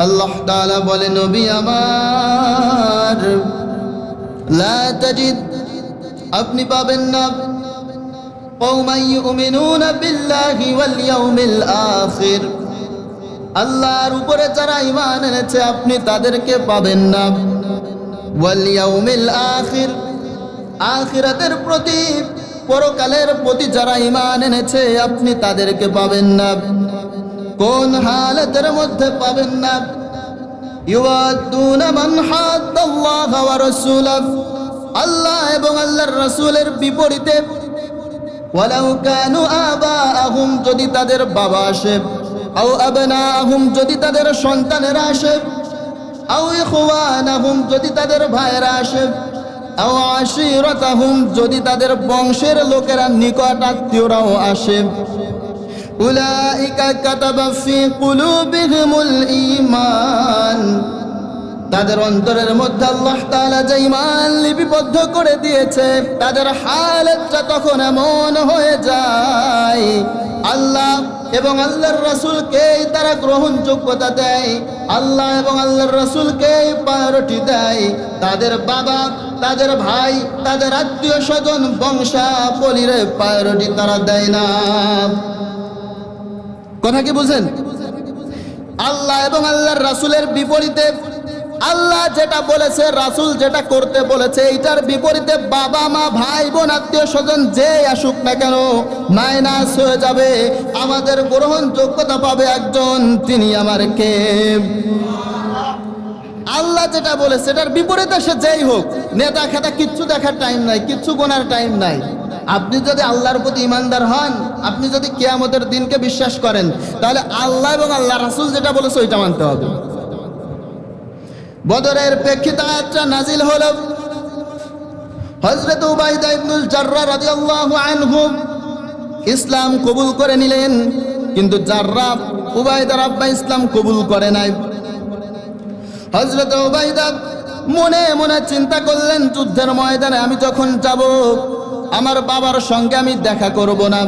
আল্লাহ তাআলা বলে নবী আমার লা তাজিদ আপনি পাবেন না قوما يؤمنون بالله واليوم الآخر আল্লাহর উপরে যারা ঈমান এনেছে আপনি তাদেরকে পাবেন না ওয়াল ইয়াউমিল আখির আখিরাতের প্রতি পরকালের প্রতি যারা ঈমান এনেছে আপনি তাদেরকে পাবেন না কোন হালতের মধ্যে পাবেন না। ইউয়াদুনা মান হাদ্দাল্লাহ ওয়া রাসূলাহ। আল্লাহ এবং আল্লাহর রাসূলের বিপরীতে। ওয়ালাউ কানু আবাআহুম, যদি তাদের বাবা আসে। আও আবনাহুম যদি তাদের সন্তানেরা আসে। আও ইখওয়ানাহুম, যদি তাদের ভাইয়েরা আসে। আও আশিরাতাহুম, যদি তাদের বংশের লোকেরা নিকট আত্মীয়রাও আসে। উলাইকা কাতাবা ফি কুলুবিহিমুল ঈমান। তাদের অন্তরের মধ্যে আল্লাহ তাআলা যে ঈমান লিপিবদ্ধ করে দিয়েছে, তাদের হালতটা তখন এমন হয়ে যায়। আল্লাহ এবং আল্লাহর রাসূলকেই তারা গ্রহণযোগ্যতা দেয়, আল্লাহ এবং আল্লাহর রাসূলকেই প্রায়োরিটি দেয়। তাদের বাবা, তাদের ভাই, তাদের আত্মীয় স্বজন, বংশাবলীর প্রায়োরিটি তারা দেয় না। কথা কি বুঝেন? আল্লাহ এবং আল্লাহর রাসূলের বিপরীতে আল্লাহ যেটা বলেছে, রাসূল যেটা করতে বলেছে, এইটার বিপরীতে বাবা, মা, ভাই, বোন, আত্মীয় স্বজন যে আসুক না কেন, মাইনাস হয়ে যাবে। আমাদের গ্রহণযোগ্যতা পাবে একজন, তিনি আমার কে? আল্লাহ যেটা বলেছে, সেটার বিপরীতে সে যেই হোক নেতা খেতা কিচ্ছু দেখার টাইম নাই, কিচ্ছু গোনার টাইম নাই। আপনি যদি আল্লাহর প্রতি ইমানদার হন, আপনি যদি কেয়ামতের দিনকে বিশ্বাস করেন, তাহলে আল্লাহ এবং আল্লাহ রাসুল যেটা বলেছে ওইটা মানতে হবে। বদরের প্রেক্ষিতে আয়াতটা নাজিল হলো হযরত উবাইদা ইবনুল জাররা রাদিয়াল্লাহু আনহু। ইসলাম কবুল করে নিলেন, কিন্তু জাররা উবাইদার আব্বা ইসলাম কবুল করে নাই। হজরত ওবাইদা মনে মনে চিন্তা করলেন, যুদ্ধের ময়দানে আমি যখন যাব আমার বাবার সঙ্গে আমি দেখা করব না।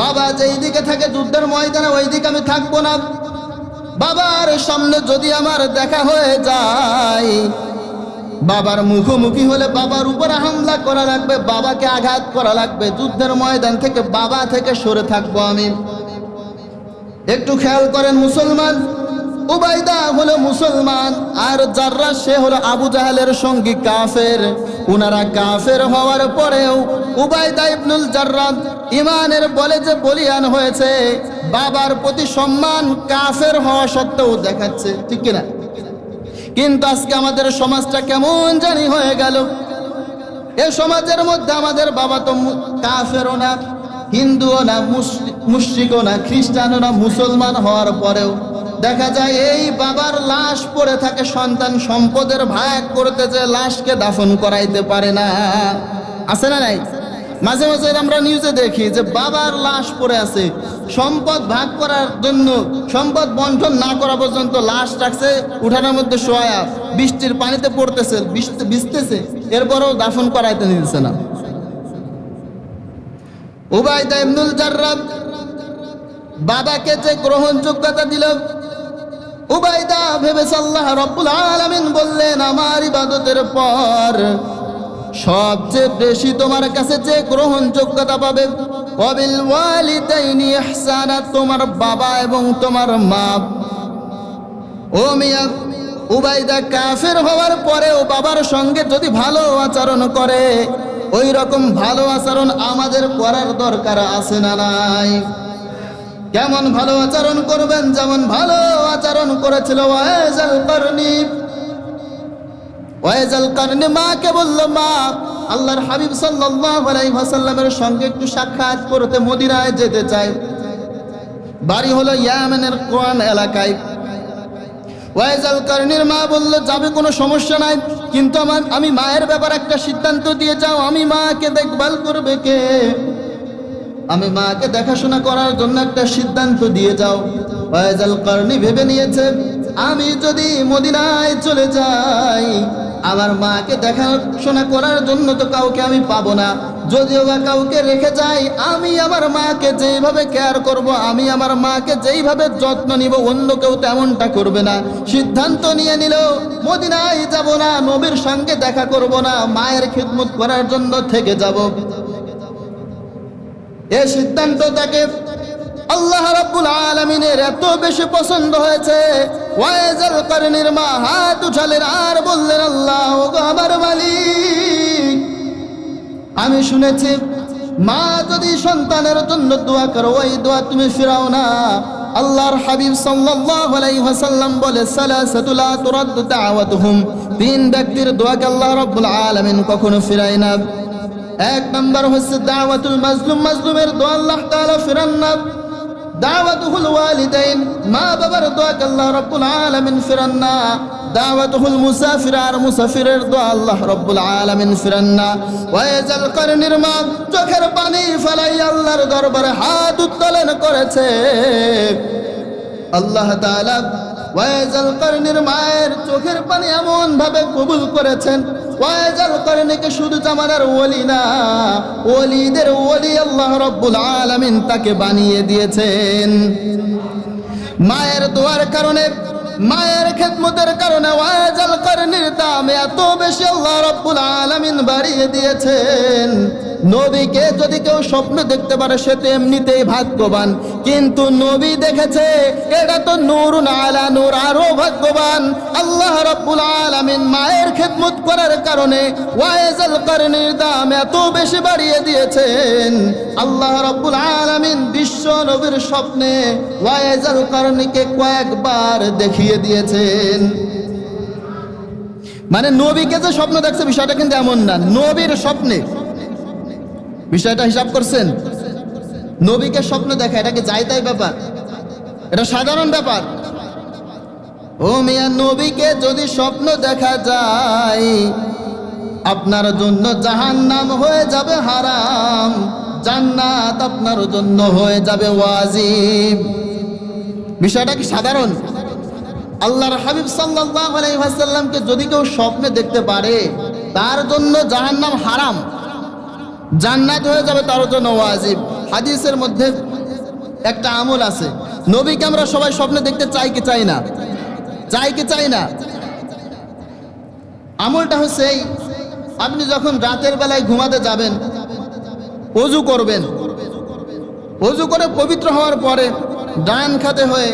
বাবা যেই দিকে থাকে যুদ্ধের ময়দানে, ওই দিকে আমি থাকব না। বাবার সামনে যদি আমার দেখা হয়ে যায়, বাবার মুখোমুখি হলে বাবার উপরে হামলা করা লাগবে, বাবাকে আঘাত করা লাগবে। যুদ্ধের ময়দান থেকে বাবা থেকে সরে থাকব আমি। একটু খেয়াল করেন মুসলমান উবাইদা হলো মুসলমান, আর জাররা সে হলো আবু জাহালের সঙ্গী কাফের। উনারা কাফের হওয়ার পরেও উবাইদা ইবনুল জাররা ইমানের বলে যে বলিয়ান হয়েছে, বাবার প্রতি সম্মান কাফের হওয়া সত্ত্বেও দেখাচ্ছে, ঠিক কিনা? কিন্তু আজকে আমাদের সমাজটা কেমন জানি হয়ে গেল। এ সমাজের মধ্যে আমাদের বাবা তো কাফেরও না, হিন্দুও না মুশরিকও না, খ্রিস্টানও না, মুসলমান হওয়ার পরেও দেখা যায় এই বাবার লাশ পড়ে থাকে, সন্তান সম্পদের ভাগ করতে যে লাশকে দাফন করাইতে পারে না। আছে না নাই? মাঝে মাঝে আমরা নিউজে দেখি যে বাবার লাশ পড়ে আছে, সম্পদ ভাগ করার জন্য, সম্পদ বন্টন না করা পর্যন্ত লাশ রাখছে, উঠানোর মধ্যে শোয়া, বৃষ্টির পানিতে পড়তেছে ভিজতেছে, এরপরেও দাফন করাইতে নিচ্ছে না। উবাইদা ইবনুল জাররাব বাবাকে যে গ্রহণযোগ্যতা দিল উবাইদা ভেবেছে আল্লাহ রব্বুল আলামিন বললেন, আমার ইবাদতের পর সবচেয়ে বেশি তোমার কাছে যে গ্রহণযোগ্যতা পাবে অবিল ওয়ালিদাইনি ইহসানা, তোমার বাবা এবং তোমার মা। ও মিয়া উবাইদা কাফের হওয়ার পরেও বাবার সঙ্গে যদি ভালো আচরণ করে ওই রকম ভালো আচরণ আমাদের করার দরকার আছে না নাই? কেমন ভালো আচরণ করবেন, যেমন ভালো আচরণ করেছিল ওয়াইজাল করনি। ওয়াইজাল করনি মাকে বলল, মা, আল্লাহর হাবিব সাল্লাল্লাহু আলাইহি ওয়াসাল্লামের সঙ্গে একটু সাক্ষাৎ করতে মদিনায় যেতে চাই। বাড়ি হলো ইয়ামেনের কোরআন এলাকায়। ওয়াইজাল কারণের মা বলল, যাবে, কোনো সমস্যা নাই। কিন্তু আমার, আমি মায়ের ব্যাপার একটা সিদ্ধান্ত দিয়ে যাও। আমি মাকে দেখভাল করবে কে? আমি মাকে দেখাশোনা করার জন্য একটা সিদ্ধান্ত দিয়ে যাও। ওয়াইজাল কারণি ভেবে নিয়েছে, আমি যদি মদিনায় চলে যাই, আমার মাকে দেখাশোনা করার জন্য তো কাউকে আমি পাবো না। যদিও বা কাউকে রেখে যাই, আমি আমার মাকে যেইভাবে কেয়ার করব, আমি আমার মাকে যেইভাবে যত্ন নিব, অন্য কেউ তেমনটা করবে না। সিদ্ধান্ত নিয়ে নিল মদিনায় যাব না, নবীর সঙ্গে দেখা করব না, মায়ের খিদমত করার জন্য থেকে যাব। এ সিদ্ধান্ত তাকে আল্লাহ রাব্বুল আলামিনের এত বেশি পছন্দ হয়েছে। ওয়াইজাল করনির মা হাত উঠালেন, আর বললেন, আল্লাহ আমার মালিক। আমি শুনেছি, মা যদি সন্তানের জন্য দোয়া করো, ওই দোয়া তুমি ফিরাও না। আল্লাহর হাবিব সাল্লাল্লাহু আলাইহি ওয়াসাল্লাম বলে, সালাসাতু লা তুরাদ্দু দাওয়াতুহুম। তিন ব্যক্তির দোয়াকে আল্লাহ রাব্বুল আলামিন কখনো ফিরায় না। এক নম্বর হচ্ছে দাওয়াতুল মাজলুম, মাজলুমের দোয়া আল্লাহ তাআলা ফিরান না। দাওয়াতুহুল ওয়ালিদাইন, মা বাবার দোয়াকে আল্লাহ রাব্বুল আলামিন ফিরান না। দাওয়াতুহুল মুসাফির আর মুসাফিরের দোয়া আল্লাহ রাব্বুল আলামিন ফিরান না। ওয়াইজাল করনির মা, চোখের পানি ফেলাই আল্লাহর দরবারে হাত উত্তোলন করেছে। আল্লাহ তাআলা ওয়াইজাল করনির মায়ের চোখের পানি এমন ভাবে কবুল করেছেন। ওয়াইজাল করনিকে শুধু জামানার ওলি না, ওলিদের ওলি আল্লাহ রব্বুল আলামিন তাকে বানিয়ে দিয়েছেন। মায়ের দোয়ার কারণে মায়ের খেদমতের কারণে ওয়াজাল করনির দাম এত বেশি আল্লাহ রব্বুল আলামিন বাড়িয়ে দিয়েছেন। নবীকে যদি কেউ স্বপ্ন দেখতে পারে, সে তো এমনিতেই ভাগ্যবান। কিন্তু নবী দেখেছে, এটা তো নূরুন আলা নূর, আরও ভাগ্যবান। আল্লাহ রব্বুল আলামিন মায়ের খেদমত করার কারণে ওয়াজাল করনির দাম এত বেশি বাড়িয়ে দিয়েছেন। আল্লাহ রব্বুল আলামিন বিশ্ব নবীর স্বপ্নে ওয়াজাল করনিকে কয়েকবার দেখিয়ে দিয়েছেন। মানে নবীকে যে স্বপ্ন দেখছে, বিষয়টা কিন্তু এমন না। নবীর স্বপ্নে। বিষয়টা হিসাব করছেন? নবীকে স্বপ্ন দেখা, এটা কি যাই তাই ব্যাপার? এটা সাধারণ ব্যাপার। ও মিয়া, নবীকে যদি স্বপ্ন দেখা যায়, আপনার জন্য জাহান্নাম হয়ে যাবে হারাম। জান্নাত আপনার জন্য হয়ে যাবে ওয়াজিব। বিষয়টা কি সাধারণ? আল্লাহর হাবিব সাল্লাল্লাহু আলাইহি ওয়াসাল্লামকে যদি কেউ স্বপ্নে দেখতে পারে, তার জন্য জাহান্নাম হারাম। জান্নাত হয়ে যাবে তার জন্য ওয়াজিব। হাদিসের মধ্যে একটা আমল আছে, নবীকে আমরা সবাই স্বপ্নে দেখতে চাই কি চাই না? চাই কি চাই না? আমলটা হচ্ছে এই, আপনি যখন রাতের বেলায় ঘুমাতে যাবেন, অজু করবেন। অজু করে পবিত্র হওয়ার পরে ডান খাতে হয়ে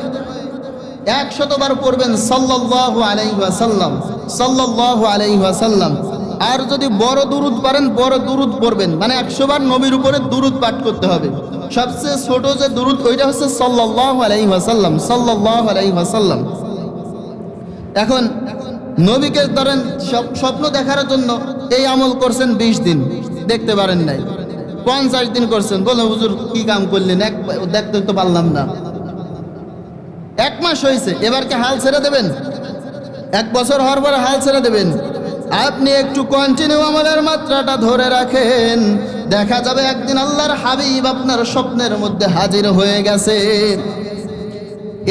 একশতবার পড়বেন সাল্লাল্লাহু আলাইহি ওয়াসাল্লাম, সাল্লাল্লাহু আলাইহি ওয়াসাল্লাম। আর যদি বড় দুরুদ পারেন, বড় দুরুদ পড়বেন। মানে একশোবার নবীর উপরে দুরুদ পাঠ করতে হবে। সবচেয়ে ছোট যে দুরুদ, ওইটা হচ্ছে সাল্লাল্লাহু আলাইহি ওয়াসাল্লাম, সাল্লাল্লাহু আলাইহি এখন নবীকে ধরেন স্বপ- স্বপ্ন দেখার জন্য এই আমল করছেন বিশ দিন, দেখতে পারেন নাই। পঞ্চাশ দিন করছেন। বলো হুজুর, কি কাম করলেন? এক দেখতে তো পারলাম না। এক মাস হয়েছে, এবার কি হাল ছেড়ে দেবেন? এক বছর হওয়ার পরে হাল ছেড়ে দেবেন। আপনি একটু কন্টিনিউ আমলের মাত্রাটা ধরে রাখেন। দেখা যাবে একদিন আল্লাহর হাবিব আপনার স্বপ্নের মধ্যে হাজির হয়ে গেছে।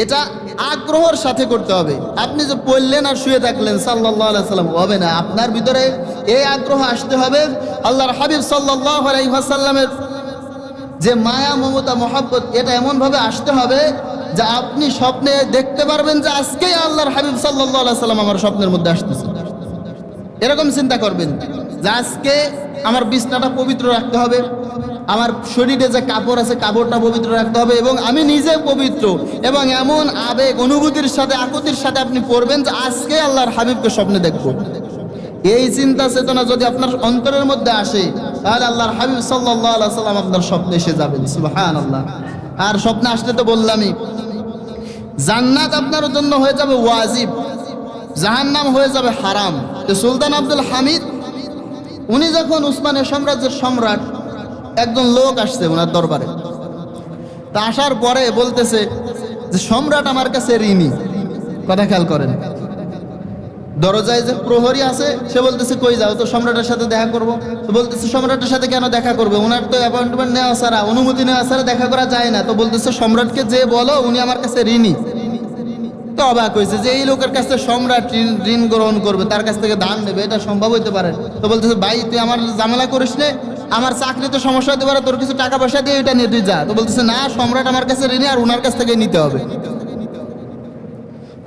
এটা আগ্রহর সাথে করতে হবে। আপনি যে পড়লেন আর শুয়ে থাকলেন সাল্লাহ সাল্লাম হবে না। আপনার ভিতরে এই আগ্রহ আসতে হবে, আল্লাহর হাবিব সাল্লাহ আলাইসাল্লামের যে মায়া, মমতা, মহাব্বত, এটা এমনভাবে আসতে হবে যে আপনি স্বপ্নে দেখতে পারবেন যে আজকেই আল্লাহর হাবিব সাল্লাম আমার স্বপ্নের মধ্যে আসতেছে। এরকম চিন্তা করবেন যে আজকে আমার বিছনাটা পবিত্র রাখতে হবে, আমার শরীরে যে কাপড় আছে কাপড়টা পবিত্র রাখতে হবে এবং আমি নিজে পবিত্র এবং এমন আবেগ, অনুভূতির সাথে, আকুতির সাথে আপনি পড়বেন যে আজকে আল্লাহর হাবিবকে স্বপ্নে দেখব। এই চিন্তা চেতনা যদি আপনার অন্তরের মধ্যে আসে, তাহলে আল্লাহর হাবিব সাল্লাহ সাল্লাম আপনার স্বপ্নে এসে যাবেন। সুবাহান আল্লাহ আর স্বপ্নে আসলে তো বললামই। জান্নাত আপনার জন্য হয়ে যাবে ওয়াজিব। জাহান্নাম হয়ে যাবে হারাম। সুলতান আব্দুল হামিদ, উনি যখন উসমানের সাম্রাজ্যের সম্রাট, একজন লোক আসছে ওনার দরবারে। তা আসার পরে বলতেছে যে, সম্রাট আমার কাছে ঋণী। কথা খেয়াল করেন। দরজায় যে প্রহরী আছে, সে বলতেছে, কই যাও, তো সম্রাটের সাথে দেখা করব। বলতেছে, সম্রাটের সাথে কেন দেখা করবে? ওনার তো অ্যাপয়েন্টমেন্ট নেওয়া ছাড়া, অনুমতি নেওয়া ছাড়া দেখা করা যায় না। তো বলতেছে, সম্রাটকে যে বলো, উনি আমার কাছে ঋণী। তো অবাক হয়েছে যে এই লোকের কাছ সম্রাট ঋণ গ্রহণ করবে, তার কাছ থেকে ধান নেবে, এটা সম্ভব হইতে পারে তো বলতেছে, ভাই, তুই আমার ঝামেলা করিস নে, আমার চাকরি তো সমস্যা হতে পারে, তোর কিছু টাকা পয়সা দিয়ে এটা নিয়ে তুই যা। তো বলতেছে, না, সম্রাট আমার কাছে ঋণী আর ওনার কাছ থেকে নিতে হবে।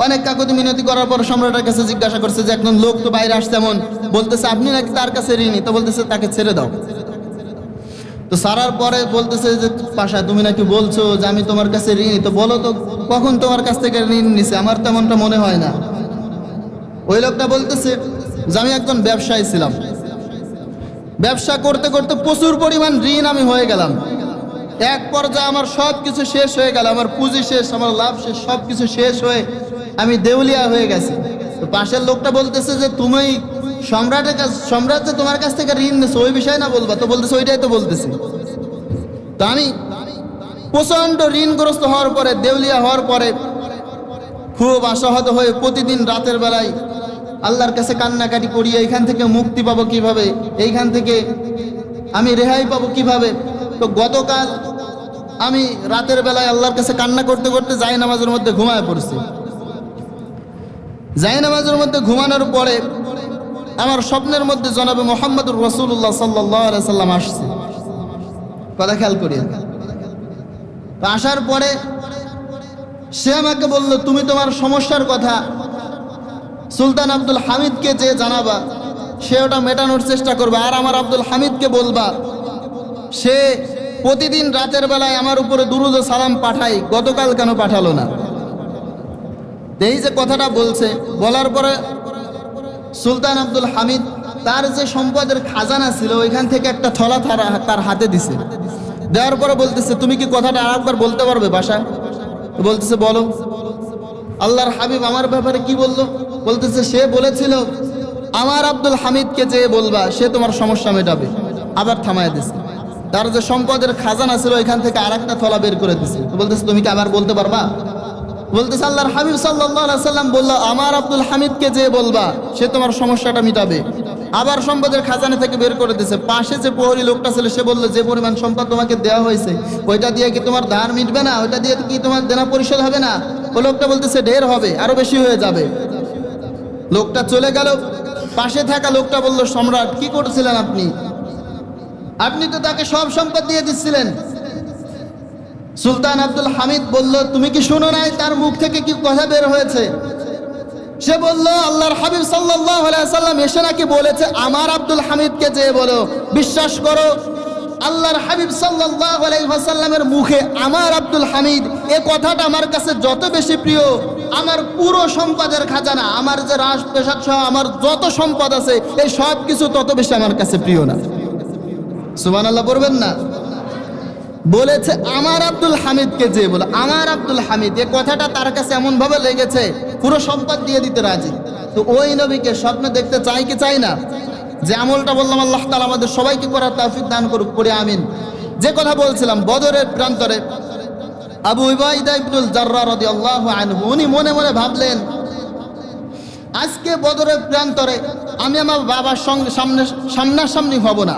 অনেক কাকুতি মিনতি করার পর সম্রাটের কাছে জিজ্ঞাসা করছে যে, একজন লোক তো বাইরে আসছে এমন। বলতেছে, আপনি নাকি তার কাছে ঋণী? তো বলতেছে, তাকে ছেড়ে দাও। তো সারার পরে বলতেছে যে পাশা তুমি নাকি বলছো যে, আমি তোমার কাছে ঋণী? তো বলো তো, কখন তোমার কাছ থেকে ঋণ নিছে? আমার তেমনটা মনে হয় না। ওই লোকটা বলতেছে যে, আমি একজন ব্যবসায়ী ছিলাম। ব্যবসা করতে করতে প্রচুর পরিমাণ ঋণ আমি হয়ে গেলাম। এক পর্যায়ে আমার সব কিছু শেষ হয়ে গেল, আমার পুঁজি শেষ, আমার লাভ শেষ সব কিছু শেষ হয়ে আমি দেউলিয়া হয়ে গেছি। তো পাশের লোকটা বলতেছে যে তুমি সম্রাটের কাছ, সম্রাট যে তোমার কাছ থেকে ঋণ নিছো ওই বিষয় না বলবা? তো বলতেছে, ওইটাই তো বলতেছে। তো আমি প্রচণ্ড ঋণগ্রস্ত হওয়ার পরে, দেউলিয়া হওয়ার পরে খুব আশাহত হয়ে প্রতিদিন রাতের বেলায় আল্লাহর কাছে কান্নাকাটি করি, এইখান থেকে মুক্তি পাবো কীভাবে? এইখান থেকে আমি রেহাই পাবো কীভাবে? তো গতকাল আমি রাতের বেলায় আল্লাহর কাছে কান্না করতে করতে জাই নামাজের মধ্যে ঘুমায় পড়ছি। জাই নামাজের মধ্যে ঘুমানোর পরে আমার স্বপ্নের মধ্যে জনাবে মোহাম্মদুর রসুল্লাহ সাল্লাহ সাল্লাম আসছে। কথা খেয়াল করি তো আসার পরে সে আমাকে বলল, তুমি তোমার সমস্যার কথা সুলতান আব্দুল হামিদকে যে জানাবা, সে ওটা মেটানোর চেষ্টা করবে। আর আমার আব্দুল হামিদকে বলবা, সে প্রতিদিন রাতের বেলায় আমার উপরে দুরুদ সালাম পাঠাই গতকাল কেন পাঠালো না? এই যে কথাটা বলছে। বলার পরে সুলতান আব্দুল হামিদ তার যে সম্পদের খাজানা ছিল, ওইখান থেকে একটা থলা তার হাতে দিছে। দেওয়ার পরে বলতেছে, তুমি কি কথাটা আরেকবার বলতে পারবে বাসা? বলতেছে, বলো। আল্লাহর হাবিব আমার ব্যাপারে কি বলল? বলতেছে, সে বলেছিল, আমার আব্দুল হামিদকে যে বলবা, সে তোমার সমস্যা মেটাবে। আবার থামায় দিছে। তার যে সম্পদের খাজানা ছিল, ওইখান থেকে আর একটা থলা বের করে দিছে। বলতেছে, তুমি কি আবার বলতে পারবা? বলতেছে আল্লাহর হাবিব সাল্লাহ সাল্লাম বলল, আমার আব্দুল হামিদকে যে বলবা, সে তোমার সমস্যাটা মিটাবে। আবার সম্পদের খাজানা থেকে বের করে দিছে পাশে যে প্রহরী লোকটা ছিল, সে বলল, যে পরিমাণ সম্পদ তোমাকে দেওয়া হয়েছে, ওইটা দিয়ে কি তোমার ধার মিটবে না? ওইটা দিয়ে কি তোমার দেনা পরিশোধ হবে না? ও লোকটা বলতেছে, ঢের হবে, আরও বেশি হয়ে যাবে। লোকটা চলে গেল। পাশে থাকা লোকটা বলল, সম্রাট, কি করছিলেন আপনি? আপনি তো তাকে সব সম্পদ দিয়ে দিচ্ছিলেন। সুলতান আব্দুল হামিদ বলল, তুমি কি শুনো নাই তার মুখ থেকে কি কথা বের হয়েছে? সে বলল, আল্লাহর হাবিব সাল্লাম এসে নাকি বলেছে, আমার আব্দুল হামিদকে যে বলো, বিশ্বাস করো, আল্লাহর হাবিব সাল্লাহ সাল্লামের মুখে আমার আব্দুল হামিদ, এ কথাটা আমার কাছে যত বেশি প্রিয়, আমার পুরো সম্পদের খাজানা, আমার যে রাজ পেশাদ সহ আমার যত সম্পদ আছে, এই সব কিছু তত বেশি আমার কাছে প্রিয় না। সুবান আল্লাহ পড়বেন না? বলেছে, আমার আব্দুল হামিদকে যে বলে, আমার আব্দুল হামিদ, এ কথাটা তার কাছে এমন ভাবে লেগেছে, পুরো সম্পদ দিয়ে দিতে রাজি। তো ওই নবীকে স্বপ্ন দেখতে চাই কি চাই না? যে আমলটা বললাম, আল্লাহ তালা আমাদের সবাইকে করার তৌফিক দান করুক, পড়ে আমিন। যে কথা বলছিলাম, বদরের প্রান্তরে, আবু ইবাইদা ইবনুল জাররা রাদিয়াল্লাহু আনহু, উনি মনে মনে ভাবলেন, আজকে বদরের প্রান্তরে আমি আমার বাবার সঙ্গে সামনে, সামনাসামনি হব না।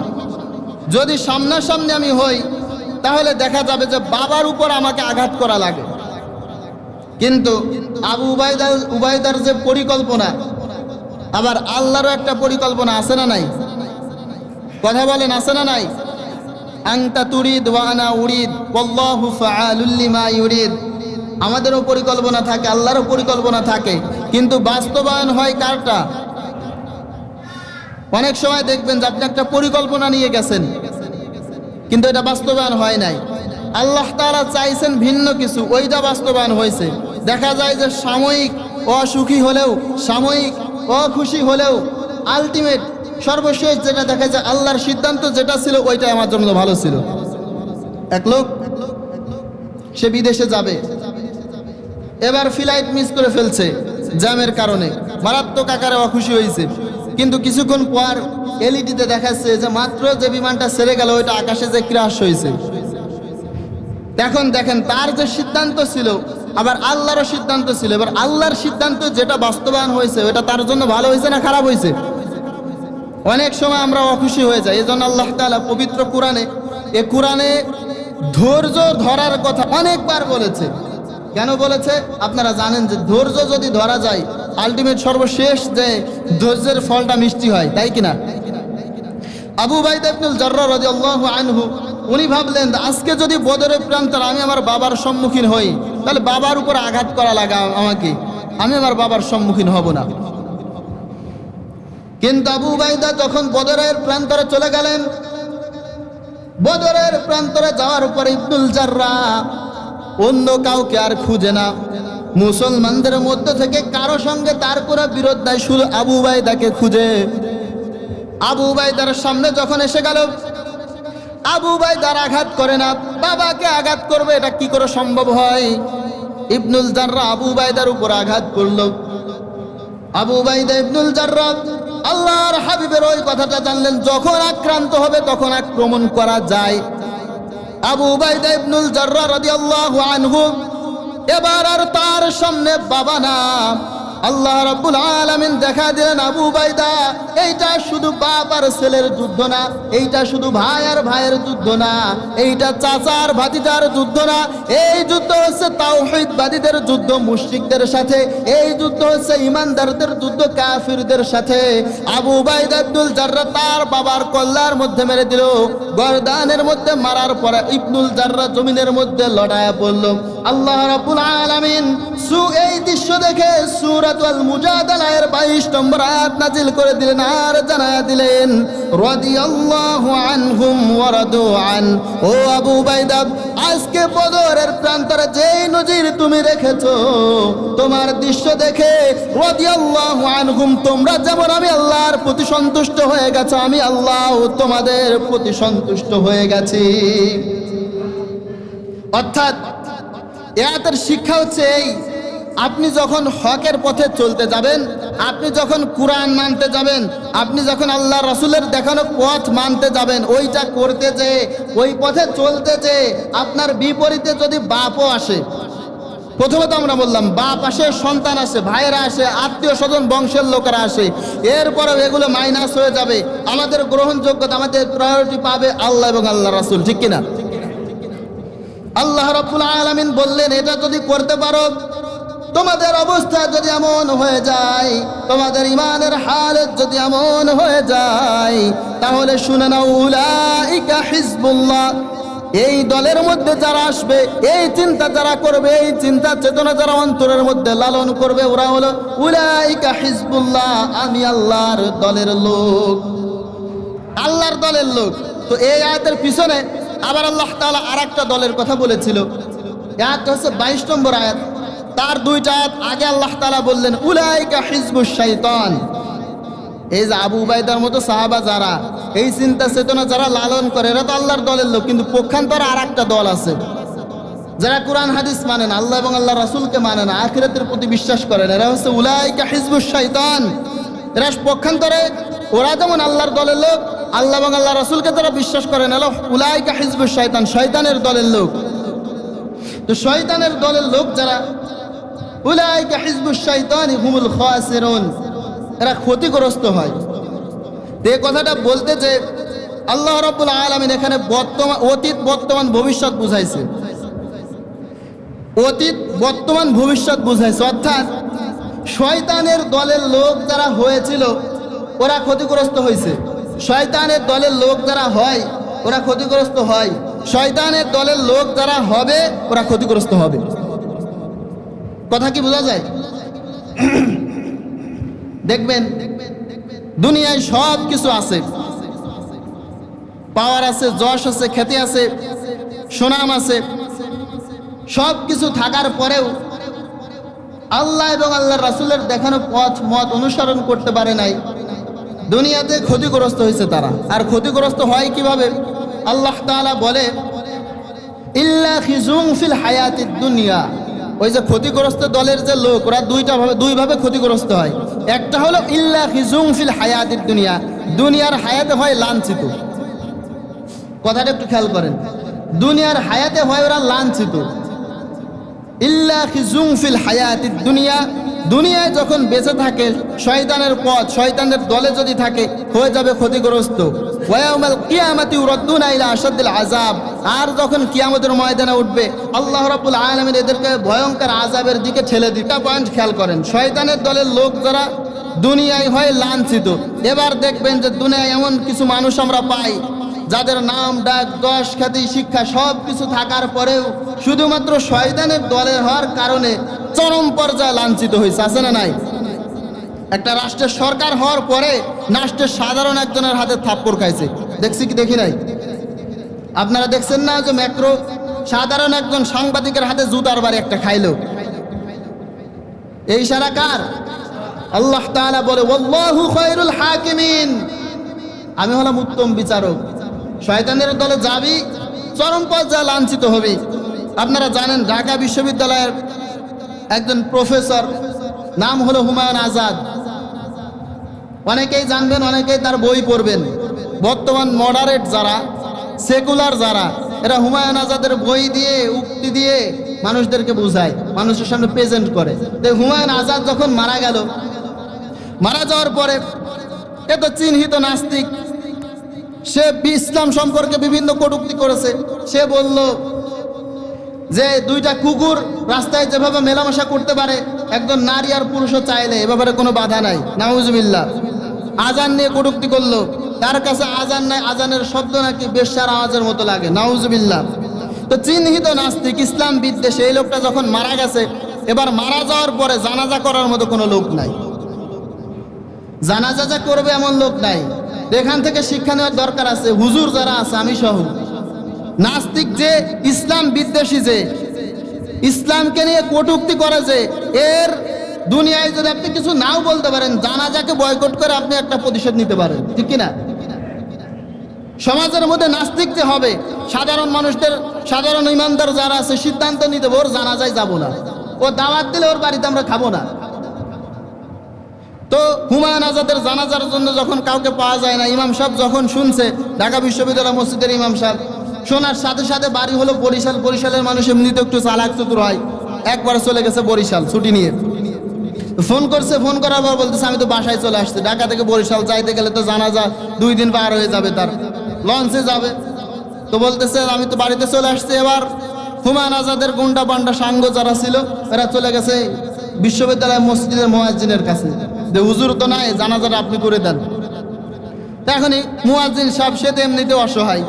যদি সামনাসামনি আমি হই তাহলে দেখা যাবে যে বাবার উপর আমাকে আঘাত করা লাগে। কিন্তু আবু উবাইদার উবায়দার যে পরিকল্পনা, আবার আল্লাহরও একটা পরিকল্পনা আছে না নাই? কথা বলেন, আছে না নাই? আংতা তুরিদ ওয়ানা উরিদ, ওয়াল্লাহু ফাআলুল লিমা ইউরিদ। আমাদেরও পরিকল্পনা থাকে, আল্লাহরও পরিকল্পনা থাকে। কিন্তু বাস্তবায়ন হয় কারটা? অনেক সময় দেখবেন যে আপনি একটা পরিকল্পনা নিয়ে গেছেন। কিন্তু এটা বাস্তবায়ন হয় নাই। আল্লাহ তারা চাইছেন ভিন্ন কিছু, ওইটা বাস্তবায়ন হয়েছে। দেখা যায় যে সাময়িক অসুখী হলেও, সাময়িক অখুশি হলেও আলটিমেট সর্বশেষ যেটা দেখা যায়, আল্লাহর সিদ্ধান্ত যেটা ছিল ওইটাই আমার জন্য ভালো ছিল। এক লোক, সে বিদেশে যাবে। এবার ফ্লাইট মিস করে ফেলছে, জ্যামের কারণে। মারাত্মক আকারে অখুশি হয়েছে। কিন্তু কিছুক্ষণ পর এলইডিতে দেখাচ্ছে যে মাত্র যে বিমানটা ছেড়ে গেল, ওইটা আকাশে যে ক্রাশ হয়েছে। এখন দেখেন, তার যে সিদ্ধান্ত ছিল, আবার আল্লাহরও সিদ্ধান্ত ছিল, এবার আল্লাহর সিদ্ধান্ত যেটা বাস্তবায়ন হয়েছে, ওটা তার জন্য ভালো হয়েছে না খারাপ হয়েছে? অনেক সময় আমরা অখুশি হয়ে যাই এই জন্য আল্লাহ তালা পবিত্র কোরআনে, এ কোরআনে ধৈর্য ধরার কথা অনেকবার বলেছে। কেন বলেছে? আপনারা জানেন যে ধৈর্য যদি ধরা যায় আলটিমেট সর্বশেষ যে ধৈর্যের ফলটা মিষ্টি হয়, তাই কিনা? আবু বাইদ ইবনুল জাররা রাদিয়াল্লাহু আনহু, উনি ভাবলেন, আজকে যদি বদরের প্রান্তর আমি আমার বাবার সম্মুখীন হই, তাহলে বাবার উপর আঘাত করা লাগা আমাকে। আমি আমার বাবার সম্মুখীন হব না। কিন্তু আবু বাইদা যখন বদরের প্রান্তরে চলে গেলেন, বদরের প্রান্তরে যাওয়ার পর ইবনুল জাররা অন্য কাউকে আর খুঁজে না। মুসলমানদের মধ্যে থেকে কারও সঙ্গে তার কোনো বিরোধ নাই, শুধু আবু বাইদাকে খুঁজে। আবু বাইদার সামনে যখন এসে গেল, আবু বাইদার আঘাত করে না, বাবাকে আঘাত করবে, এটা কি করে সম্ভব হয়? ইবনুল জাররা আবু বাইদার উপর আঘাত করল। আবু বাইদা ইবনুল জাররা, আল্লাহর হাবিবের ওই কথাটা জানলেন, যখন আক্রান্ত হবে তখন আক্রমণ করা যায়। আবু বাইদা ইবনুল জাররা রাদিয়াল্লাহু আনহু এবার আর তার সামনে বাবা না। আল্লাহ রাব্বুল আলামিন দেখা দিলেন আবু বাইদা এইটা শুধু বাপ আর ছেলের যুদ্ধ না, এইটা শুধু ভাই আর ভাইয়ের যুদ্ধ না, এইটা চাচার ভাতিজার যুদ্ধ না, এই যুদ্ধ হচ্ছে তাওহীদবাদীদের যুদ্ধ মুশরিকদের সাথে, এই যুদ্ধ হচ্ছে ইমানদারদের যুদ্ধ কাফিরদের সাথে। আবু বাইদা আব্দুল জাররা তার বাবার কল্লার মধ্যে মেরে দিল, গরদানের মধ্যে মারার পরে ইবনুল জাররা জমিনের মধ্যে লড়াইয়া পড়ল। আল্লাহ রাব্বুল আলামিন সু এই দৃশ্য দেখে সূরাতুল মুজাদালার 22 নম্বর আয়াত নাজিল করে দিলেন আর জানায়া দিলেন, রাদিয়াল্লাহু আনহুম ওয়া রাদু আন ও আবু বাইদা আজকে বদরের প্রান্তরে যেই নজির তুমি রেখেছো, তোমার দৃশ্য দেখে রাদিয়াল্লাহু আনহুম, তোমরা যেমন আমি আল্লাহর প্রতি সন্তুষ্ট হয়ে গেছো, আমি আল্লাহ তোমাদের প্রতি সন্তুষ্ট হয়ে গেছি। অর্থাৎ এর শিক্ষা হচ্ছে এই, আপনি যখন হকের পথে চলতে যাবেন, আপনি যখন কোরআন মানতে যাবেন, আপনি যখন আল্লাহ রসুলের দেখানো পথ মানতে যাবেন, ওইটা করতে যে ওই পথে চলতে যে আপনার বিপরীতে যদি বাপও আসে, প্রথমত আমরা বললাম, বাপ আসে, সন্তান আসে, ভাইয়েরা আসে আত্মীয় স্বজন বংশের লোকেরা আসে, এরপরেও এগুলো মাইনাস হয়ে যাবে। আমাদের গ্রহণযোগ্যতা, আমাদের প্রায়োরিটি পাবে আল্লাহ এবং আল্লাহ রাসুল, ঠিক কিনা? আল্লাহ রব্বুল আলামিন বললেন, এটা যদি করতে পারো, তোমাদের অবস্থা যদি এমন হয়ে যায়, তোমাদের ইমানের হালত যদি এমন হয়ে যায়, তাহলে শুনে নাও, উলাইকা হিজবুল্লাহ। এই দলের মধ্যে যারা আসবে, এই চিন্তা যারা করবে, এই চিন্তা চেতনা যারা অন্তরের মধ্যে লালন করবে, ওরা হলো, উলাইকা হিজবুল্লাহ, আমি আল্লাহর দলের লোক। আল্লাহর দলের লোক। তো এই আয়াতের পিছনে আবার আল্লাহ তালা আর একটা দলের কথা বলেছিল। আয়াতটা হচ্ছে বাইশ নম্বর আয়াত। তার দুইটা আয়াত আগে আল্লাহ তাআলা বললেন, উলাইকা হিজবুশ শাইতান। এই যে আবু উবাইদার মতো সাহাবা যারা, এই চিন্তা চেতনা যারা লালন করে, এরা তো আল্লাহর দলের লোক, কিন্তু পক্ষান্তরে আর একটা দল আছে। যারা কোরআন, হাদিস মানে না, আল্লাহ এবং আল্লাহ রাসূলকে মানে না, আখিরাতের প্রতি বিশ্বাস করে না, এরা হচ্ছে উলাইকা হিজবুশ শাইতান। এরা পক্ষান্তরে, ওরা যেমন আল্লাহর দলের লোক আল্লাহ এবং আল্লাহ রাসূলকে তারা বিশ্বাস করে না উলাইকা হিজবুশ শয়তান, শয়তানের দলের লোক। তো শয়তানের দলের লোক যারা, উলাইকা হিজবুশ শয়তানি হুমুল খাসিরুন, এরা ক্ষতিগ্রস্ত হয়। তো কথাটা বলতে যে, আল্লাহ রাব্বুল আলামিন এখানে বর্তমান, অতীত, বর্তমান, ভবিষ্যৎ বুঝাইছে। অতীত, বর্তমান, ভবিষ্যৎ বুঝাইছে। অর্থাৎ, শয়তানের দলের লোক যারা হয়েছিল, ওরা ক্ষতিগ্রস্ত হয়েছে শয়তানের দলের লোক যারা হয়, ওরা ক্ষতিগ্রস্ত হয়। শয়তানের দলের লোক যারা হবে, ওরা ক্ষতিগ্রস্ত হবে। কথা কি বোঝা যায়? দেখবেন, দুনিয়ায় সব কিছু আছে। পাওয়ার আছে, যশ আছে, খ্যাতি আছে, সুনাম আছে। সব কিছু থাকার পরেও আল্লাহ এবং আল্লাহ রাসুলের দেখানো পথ, মত অনুসরণ করতে পারে নাই। দুনিয়াতে ক্ষতিগ্রস্ত হয়েছে তারা। আর ক্ষতিগ্রস্ত হয় কীভাবে? আল্লাহ তাআলা বলে, ইল্লা খিজুং ফিল হায়াতি দুনিয়া। ওই যে ক্ষতিগ্রস্ত দলের যে লোক, ওরা দুইটা ভাবে দুইভাবে ক্ষতিগ্রস্ত হয়। একটা হলো, ইল্লা খিজুং ফিল হায়াতির দুনিয়া। দুনিয়ার হায়াতে হয় লাঞ্ছিত। কথাটা একটু খেয়াল করেন। দুনিয়ার হায়াতে হয় ওরা লাঞ্ছিত। ইল্লা খিজুং ফিল হায়াতির দুনিয়া। দুনিয়ায় যখন বেঁচে থাকে, শয়তানের পথ শয়তানের দলে যদি থাকে, হয়ে যাবে ক্ষতিগ্রস্ত। ওয়াউমাল কিয়ামাতি ইউরাদ্দুনা ইলা আশাদ্দিল আযাব। আর যখন কিয়ামতের ময়দানে উঠবে, আল্লাহ রাব্বুল আলামিন এদেরকে ভয়ঙ্কর আযাবের দিকে ঠেলে দিবে। পয়েন্ট খেয়াল করেন, শয়তানের দলের লোক যারা দুনিয়ায় হয় লাঞ্ছিত, এবার দেখবেন যে দুনিয়ায় এমন কিছু মানুষ আমরা পাই যাদের নাম ডাক, দশ খ্যাতি, শিক্ষা সব কিছু থাকার পরেও শুধুমাত্র শয়তানের দলের হওয়ার কারণে চরম পর্যায়ে লাঞ্ছিত হয়েছে, আছে না নাই? একটা রাষ্ট্রের সরকার হওয়ার পরে রাষ্ট্রের সাধারণ একজনের হাতে থাপ্পড় খাইছে। দেখছি কি দেখি নাই? আপনারা দেখছেন না যে ম্যাক্রো সাধারণ একজন সাংবাদিকের হাতে জুতার বাড়ি একটা খাইলো? এই সারা কার? আল্লাহ বলে হাকিমিন। আমি হলাম উত্তম বিচারক। শয়তানের দলে যাবি, চরম পর্যায়ে লাঞ্ছিত হবি। আপনারা জানেন, ঢাকা বিশ্ববিদ্যালয়ের একজন প্রফেসর নাম হলো হুমায়ুন আজাদ। অনেকেই জানবেন, অনেকেই তার বই পড়বেন। বর্তমান মডারেট যারা, সেকুলার যারা, এরা হুমায়ুন আজাদের বই দিয়ে, উক্তি দিয়ে মানুষদেরকে বোঝায়, মানুষের সামনে প্রেজেন্ট করে। তো হুমায়ুন আজাদ যখন মারা গেল, মারা যাওয়ার পরে এ তো চিহ্নিত নাস্তিক সে ইসলাম সম্পর্কে বিভিন্ন কটুক্তি করেছে। সে বলল যে দুইটা কুকুর রাস্তায় যেভাবে মেলামেশা করতে পারে, একজন নারী আর পুরুষও চাইলে এ ব্যাপারে কোনো বাধা নাই। নাউজুবিল্লাহ। আজান নিয়ে কটুক্তি করল। তার কাছে আজান নাই আজানের শব্দ নাকি বেশ্যার আওয়াজের মতো লাগে। নাউজুবিল্লাহ। তো চিহ্নিত নাস্তিক, ইসলাম বিদ্বেষে, এই লোকটা যখন মারা গেছে, এবার মারা যাওয়ার পরে জানাজা করার মতো কোনো লোক নাই। জানাজা যা করবে এমন লোক নাই। এখান থেকে শিক্ষা নেওয়ার দরকার আছে। হুজুর যারা আছে, আমি সহ। নাস্তিক যে, ইসলাম বিদ্বেষী যে, ইসলামকে নিয়ে কটুক্তি করে যে, এর দুনিয়ায় যদি আপনি কিছু নাও বলতে পারেন, জানাজাকে বয়কট করে আপনি একটা প্রতিশোধ নিতে পারেন। ঠিক কিনা? সমাজের মধ্যে নাস্তিক যে হবে, সাধারণ মানুষদের, সাধারণ ইমানদার যারা আছে, সিদ্ধান্ত নিতে ওর জানাজায় যাব না। ও দাওয়াত দিলে ওর বাড়িতে আমরা খাব না। তো হুমায়ুন আজাদের জানাজার জন্য যখন কাউকে পাওয়া যায় না, ইমাম সাহেব যখন শুনছে, ঢাকা বিশ্ববিদ্যালয় মসজিদের ইমাম সাহেব, শোনার সাথে সাথে বাড়ি হলো বরিশাল, বরিশালের মানুষ এমনিতে একটু চালাক, চতুর হয়। একবার চলে গেছে বরিশাল, ছুটি নিয়ে। ফোন করছে, ফোন করার পর বলতেছে, আমি তো বাসায় চলে আসছি, ঢাকা থেকে বরিশাল যাইতে গেলে তো জানাজা দুই দিন পার হয়ে যাবে তার। লঞ্চে যাবে। তো বলতেছে, আমি তো বাড়িতে চলে আসছি এবার। হুমায়ুন আজাদের গুন্ডা পান্ডা সাঙ্গ যারা ছিল, এরা চলে গেছে বিশ্ববিদ্যালয় মসজিদের মোয়াজ্জিনের কাছে। যে হুজুর তো নাই, জানাজাটা আপনি করে দেন। এখনই মুয়াজ্জিন সাহেব, সে তো এমনিতে অসহায়।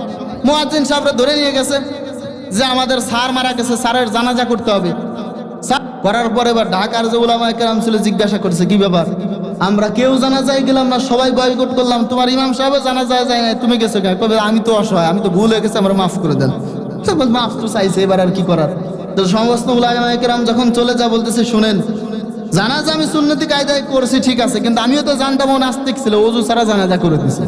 মুয়াজ্জিন সাহেবরা ধরে নিয়ে গেছে যে আমাদের স্যার মারা গেছে, স্যারের জানাজা করতে হবে। করার পরে এবার ঢাকার যে ওলামায় কেরাম ছিল জিজ্ঞাসা করছে, কি ব্যাপার? আমরা কেউ জানা যায় গেলাম না, সবাই বয়কট করলাম। তোমার ইমাম সাহেব জানা যায় না তুমি গেছো কে কবে আমি তো অসহায়, আমি তো ভুল হয়ে গেছে, আমরা মাফ করে দেন। মাফ তো চাইছে, এবার আর কি করার? তো সমস্ত উলামায় কেরাম যখন চলে যা বলতেছে, শুনেন জানাজা আমি সুন্নতি কায়দায় করছি, ঠিক আছে, কিন্তু আমিও তো জানতাম ও নাস্তিক ছিল ওজু ছাড়া জানাজা করে দিছে।